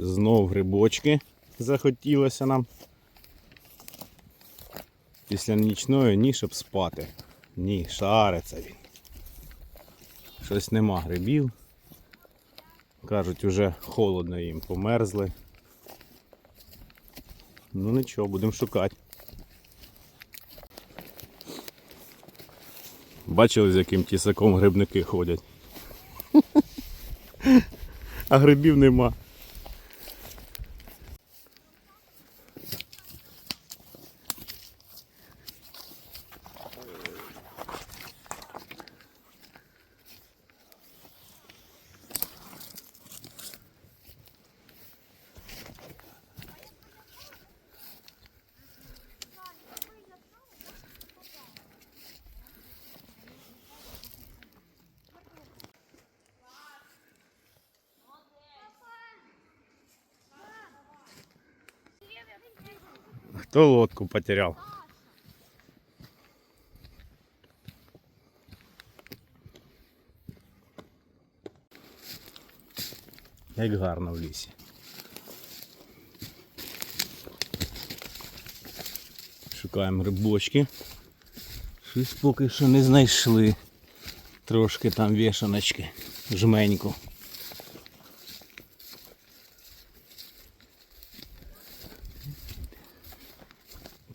Знов грибочки захотілося нам. Після нічної ні, щоб спати. Ні, шариться він. Щось нема грибів. Кажуть, уже холодно їм, померзли. Ну нічого, будемо шукати. Бачили, з яким тісаком грибники ходять. А грибів нема. Хто лодку потеряв? Як гарно в лісі. Шукаємо грибочки. Щось поки що не знайшли. Трошки там вішаночки, жменьку.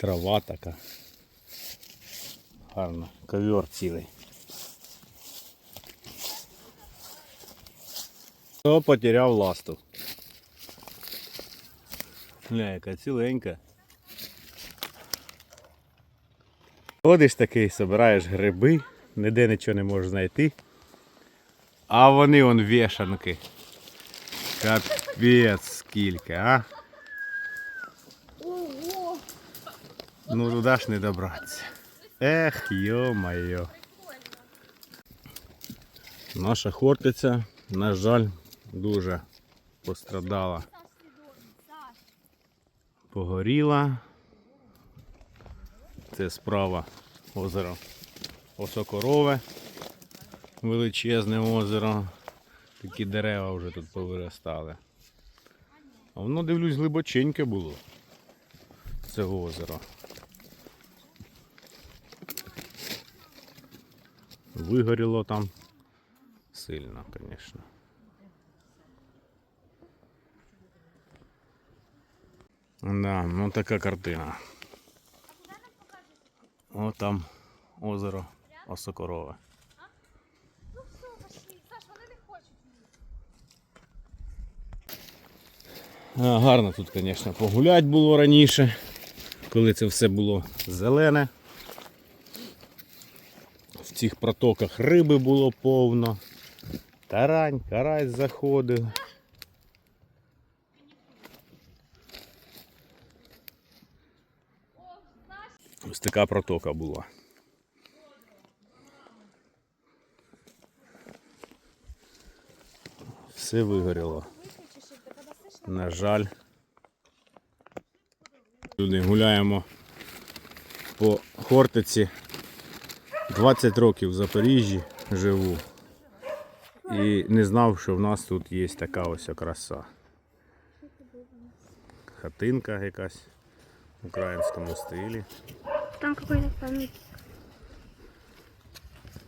Трава така. Гарно. Ковер цілий. Хто потеряв ласту? Гля, яка ціленька. Ходиш такий, збираєш гриби, ніде нічого не можеш знайти. А вони он вішанки. Капець скільки, а? Ну туди ж не добратися. Ех, йо-моє. Наша хортиця, на жаль, дуже пострадала. Погоріла. Це справа озеро Осокорове. Величезне озеро. Такі дерева вже тут повиростали. А воно, дивлюсь, глибоченьке було. Це озеро. Вигоріло там сильно, звісно. Да, ну така картина. О там озеро Осокорове. Ну все, пошли. Саш, вони не хочуть. Гарно тут, звісно, погулять було раніше, коли це все було зелене. В цих протоках риби було повно. Тарань, карась заходив. Ось така протока була. Все вигоріло. На жаль. Люди гуляємо по Хортиці. 20 років в Запоріжжі живу. І не знав, що в нас тут є така ось краса. Хатинка якась в українському стилі. Там какой-то пам'ятник.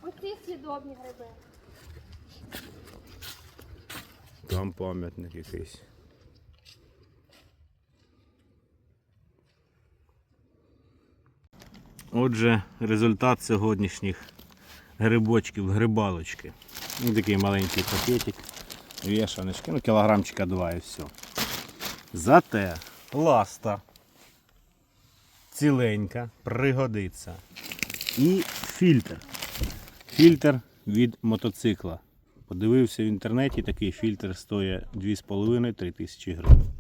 Оці слідобні гриби. Там пам'ятник якийсь. Отже, результат сьогоднішніх грибочків, грибалочки. Ну, такий маленький пакетик, вішаночки, ну кілограмчика два і все. Зате ласта ціленька, пригодиться. І фільтр. Фільтр від мотоцикла. Подивився в інтернеті, такий фільтр стоїть 2,5-3 тисячі гривень.